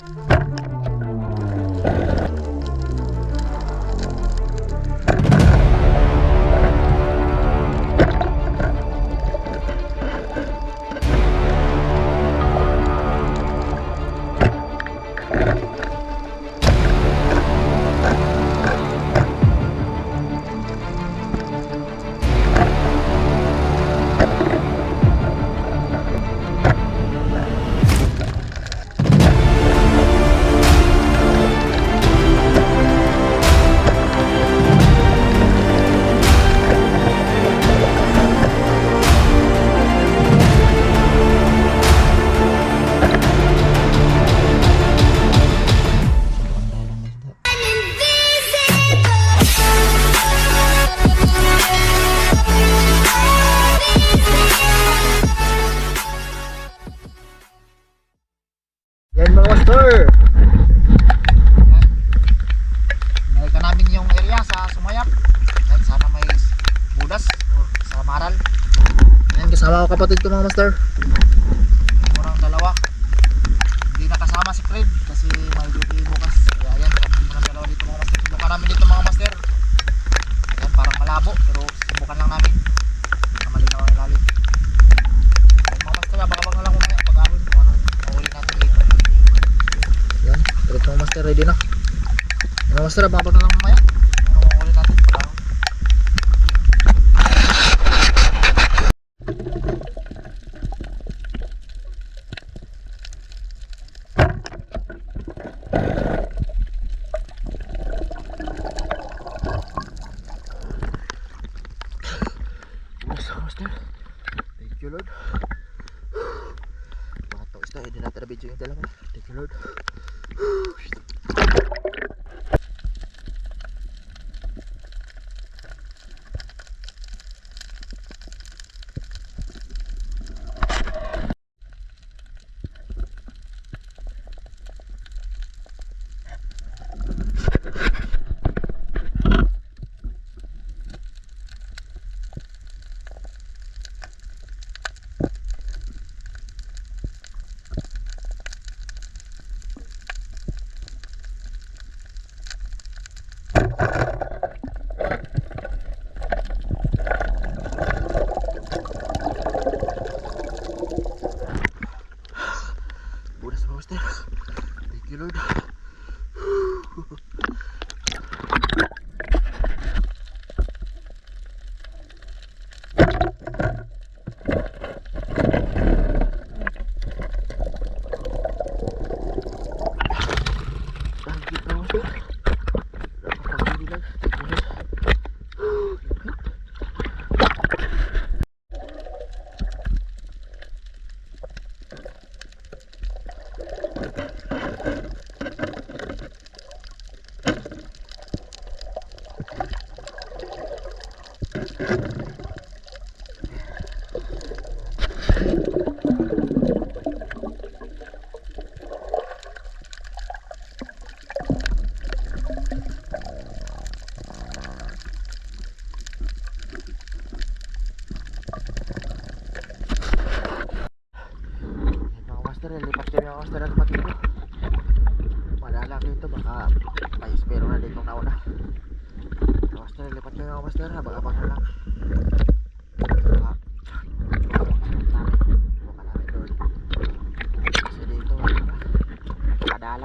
Yan area sa Sumayap. Yan, sana may budas or sa Maral. Yan kasama ko kapatid ko mga master. Murang dalawa. Hindi nakasama si Fred kasi may duty bukas. Kaya yan, murang dalawa dito mga master. Subukan namin dito mga master. Yan, parang malabo pero subukan lang namin. Na malinaw ang ilalim. Yan mga master, abang-abang na lang muna yung pag-aron kung anong mahuli natin dito. Yan, direct mga master ready na. Yan mga master, abang Abang na lang mamaya. Anong mahuli natin pag-aron. Yes, mga master. Thank you Lord. Mga to isda, hindi natin na-video yung dalawa. Thank you Lord. Budas mga master. Thank you Lord. Thank you mga master. Napakabili lang. Thank you Lord. Yan mga master, lilipat kami mga master ng kapatid ko. Malalaki ito, baka may espero na dito nauna. Mga master, lilipat kami mga master, habang-abang na lang. Doon. Kasi dito? Kadala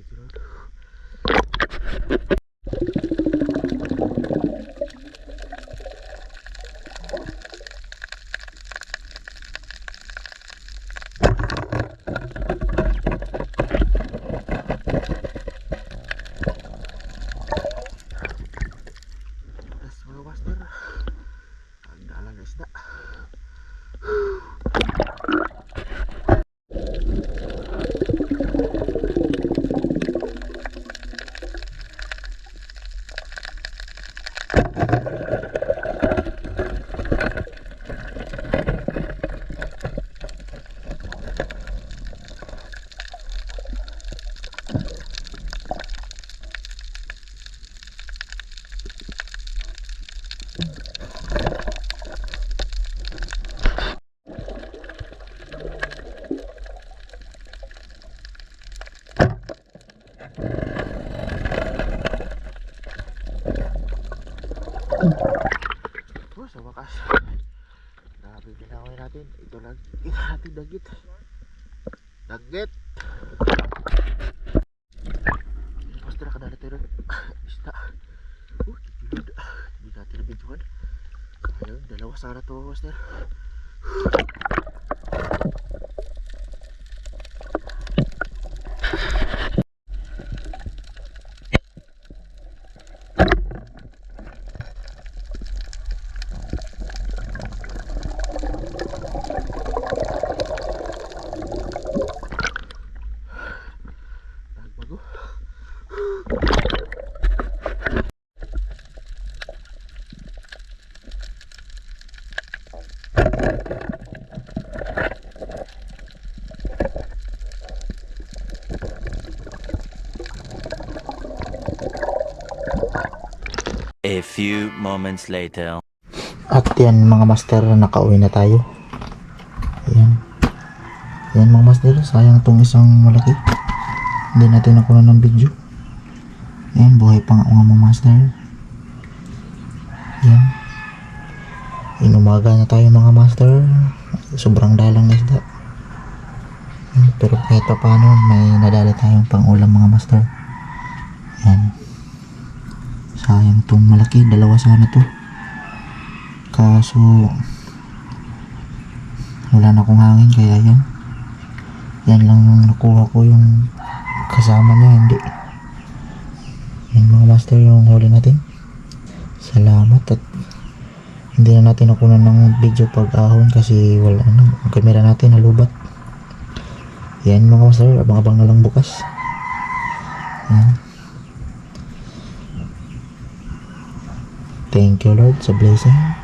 できる Oh, sa wakas. Grabe pinaway natin. Ito lang, ito natin dagit. Dagit! Basta na kanala tayo ng ah, isda. Oh, natin nabidyohan. Ayun, dalawa sana to, master. A few moments later. At yan mga master, nakauwi na tayo. Yan. Yan mga master, sayang tong isang malaki. Hindi natin nakuha ng video. Yan, buhay pa nga mga mga master. Yan. Inumaga na tayo mga master. Sobrang dalang na isda. Yan, pero kahit pa paano, may nadali tayong pang ulam mga master. Yan. Sayang tong malaki, dalawa sana to. Kaso wala na akong hangin kaya yan. Yan lang yung nakuha ko yung kasama niya, hindi. Yan mga master yung huli natin. Salamat at hindi na natin nakunan ng video pag ahon kasi wala na. Ang kamera natin nalubat. Yan mga master, abang-abang na lang bukas. Yan. Thank you Lord sa blessing.